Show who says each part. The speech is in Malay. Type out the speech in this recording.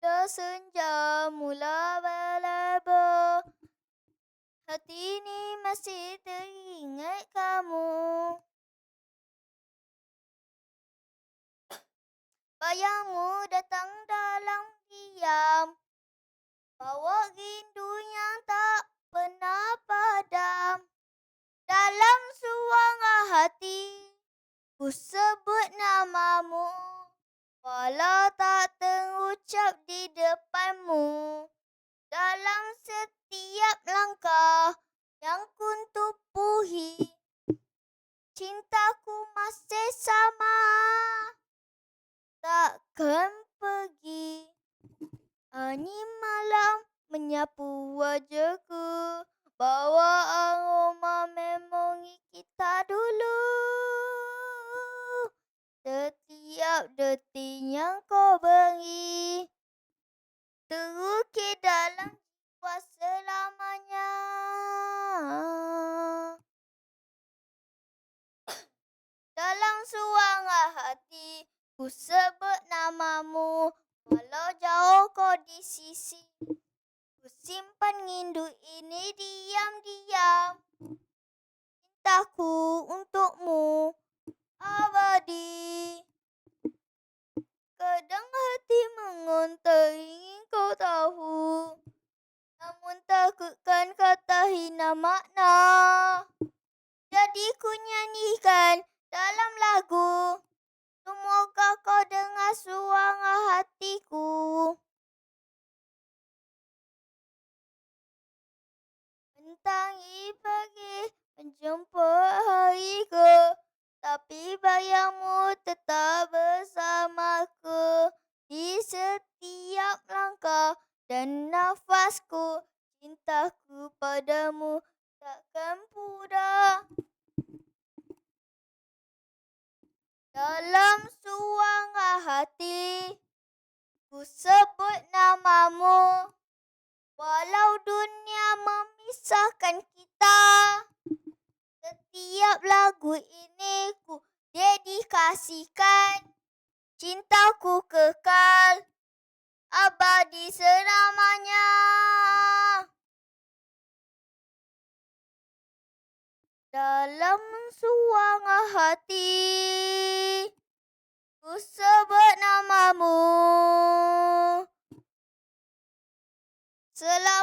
Speaker 1: Dah senja mula berlaba Hati ini masih teringat kamu. Bayangmu datang dalam diam. Bawa rindu yang tak pernah padam. Dalam suara hati Ku sebut namamu. Walau terucap di depanmu. Dalam setiap langkah yang ku tupuhi Cintaku masih sama. Takkan pergi. Angin malam menyapu wajahku. Bawa aroma memori kita dulu. Setiap detik yang kau beri Terukir dalam jiwa selamanya. Dalam suara hati ku sebut namamu. Walau jauh kau di sisi Ku simpan rindu ini diam-diam. Cintaku Namun takutkan kata hina makna. Jadi ku nyanyikan dalam lagu Semoga kau dengar suara hatiku. Mentangi pagi menjemput hariku Tapi bayangmu tetap bersamaku. Di setiap langkah dan nafasku Cintaku padamu takkan pudar. Dalam suara hati Ku sebut namamu. Walau dunia memisahkan kita Setiap lagu ini ku dedikasikan. Cintaku kekal Abadi selamanya dalam suang hati ku sebut namamu. Selamat